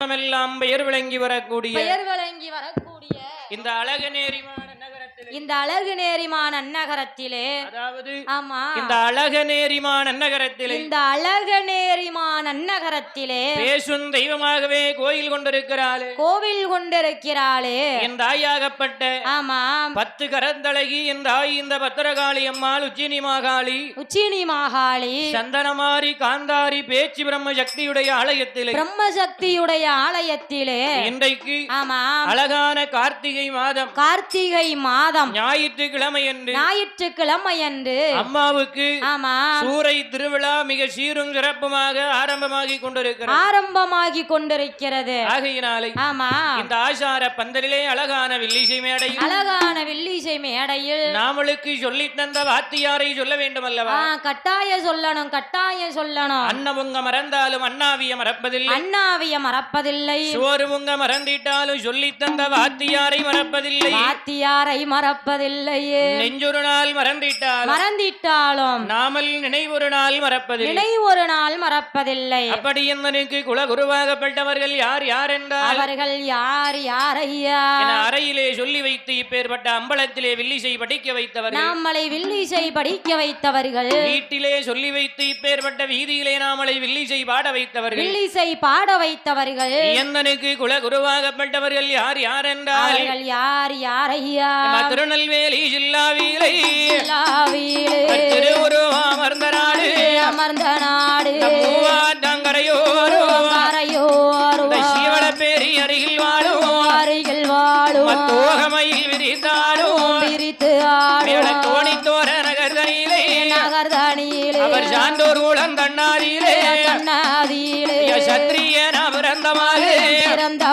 எல்லாம் பெயர் விளங்கி வரக்கூடிய பெயர் வழங்கி வரக்கூடிய இந்த அழகு நேரிமான நகரத்தில். இந்த அழகு நேரிமான அந்நகரத்திலே அதாவது ஆமா. இந்த அழக நேரிமான நகரத்திலே இந்த அழகு நேரிமான அந்நகரத்திலே பேசும் தெய்வமாகவே கோயில் கொண்டிருக்கிறாளே. கோவில் கொண்டிருக்கிறாளே. என் தாயாகப்பட்ட ஆமாம். பத்து கரந்தழகி என் தாய் இந்த பத்திரகாளி அம்மாள் உச்சினி மாகாளி. உச்சினி மாகாளி. சந்தனமாரி காந்தாரி பேச்சு பிரம்ம சக்தியுடைய ஆலயத்திலே. பிரம்மசக்தியுடைய ஆலயத்திலே. இன்றைக்கு ஆமாம். அழகான கார்த்திகை மாதம். கார்த்திகை மாதம். ஞாயிற்றுக்கிழமை என்று ஞாயிற்றுக்கிழமை அன்று. அம்மாவுக்கு ஆமாம். சூறை திருவிழா மிக சீரும் சிறப்புமாக ஆரம்பமாகி கொண்டிருக்கிறது. ஆரம்பமாகி கொண்டிருக்கிறது ஆகையினாலே ஆமா. இந்த ஆசார பந்தலிலே அழகான வில்லிசை மேடையில் அழகான வெள்ளிசை மேடையில் நாமளுக்கு சொல்லித் தந்த வாத்தியாரை சொல்ல வேண்டும் அல்லவா கட்டாய சொல்லணும் கட்டாயம் சொல்லணும். அன்னமுங்க மறந்தாலும் அண்ணாவிய மறப்பதில்லை. அண்ணாவிய மறப்பதில்லை. சோறுமுங்க மறந்திட்டாலும் சொல்லித் தந்த வாத்தியாரை மறப்பதில்லை. வாத்தியாரை மறப்பதில்லையே நெஞ்சொரு நாள் மறந்திட்டால் மறந்திட்டாலும் நாமல் நினைவொரு நாள் மறப்பதில்லை. நினை ஒரு நாள் மறப்பதில்லை. அப்படி என்னனுக்கு குலகுருவாகப்பட்டவர்கள் யார் யார் என்றால் அவர்கள் யார் யார் ஐயா அறையிலே சொல்லி வைத்து இப்பேற்பட்ட அம்பலத்திலே வில்லிசை படிக்க வைத்தவர்கள். நம்மளை வில்லிசை படிக்க வைத்தவர்கள். வீட்டிலே சொல்லி வைத்து இப்பேற்பட்ட வீதியிலே நாமளை வில்லிசை பாட வைத்தவர்கள். வில்லிசை பாட வைத்தவர்கள். எந்தனுக்கு குலகுருவாகப்பட்டவர்கள் யார் யார் என்றால் அவர்கள் யார் யார் ஐயா திருநெல்வேலி ஜில்லாவிலே. எல்லாவிலே திருவுருவம் அமர்ந்த நாடு. அமர்ந்த நாடு. வாழும் மத்தோகமையில் விரித்தாடும் விரித்து மேல ஆடும் கோணித்தோர நகர்தனிலே நகர்தனியிலே. அவர் சான்றோர் கூடம் தன்னாரிலே. கண்ணாதியிலே சத்திரியன பிறந்தமாக பிறந்த